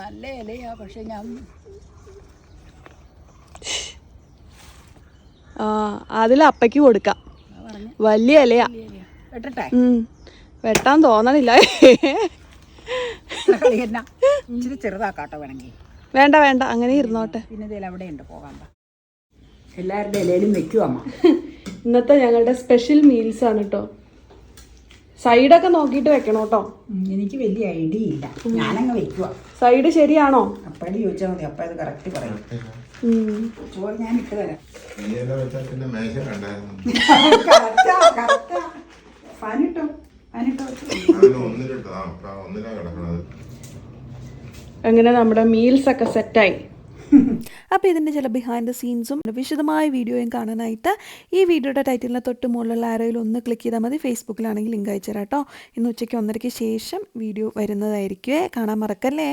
നല്ല ഇലയാ പക്ഷെ ഞാൻ ആ അതിൽ അപ്പയ്ക്ക് കൊടുക്കാം. വലിയ ഇലയാ. വെട്ടട്ടെ? വെട്ടാൻ തോന്നണില്ല. ഇച്ചിരി ചെറുതാക്കാട്ടോ വേണമെങ്കിൽ. വേണ്ട വേണ്ട. അങ്ങനെ ഇരുന്നോട്ടെ. പിന്നെ അവിടെ ഉണ്ട് എല്ലാവരുടെ ഇലയിലും വെക്കുവാ ഇന്നത്തെ ഞങ്ങളുടെ സ്പെഷ്യൽ മീൽസ് ആണ് കേട്ടോ സൈഡൊക്കെ നോക്കിയിട്ട് വെക്കണം കേട്ടോ എനിക്ക് വലിയ ഐഡിയ ഇല്ല. ഞാനങ്ങ് വെക്കുക സൈഡ് ശരിയാണോ? അപ്പഴ് ചോദിച്ചാൽ മതി. അപ്പൊ ഇത് കറക്റ്റ് പറയും. ചോറ് ഞാൻ ഇട്ട് തരാം. ഫാനിട്ടോ ഫാനിട്ടോ അങ്ങനെ നമ്മുടെ മീൽസ് ഒക്കെ സെറ്റായി അപ്പോൾ ഇതിന്റെ ചില ബിഹൈൻഡ് ദ സീൻസും വിശദമായ വീഡിയോയും കാണാനായിട്ട് ഈ വീഡിയോയുടെ ടൈറ്റിലിന് തൊട്ട് മുകളിലുള്ള ആരോയിൽ ഒന്ന് ക്ലിക്ക് ചെയ്താൽ മതി. ഫേസ്ബുക്കിലാണെങ്കിൽ ലിങ്ക് അയച്ചു തരാം കേട്ടോ ഇന്ന് ഉച്ചയ്ക്ക് ഒന്നരയ്ക്ക് ശേഷം വീഡിയോ വരുന്നതായിരിക്കുമേ കാണാൻ മറക്കല്ലേ?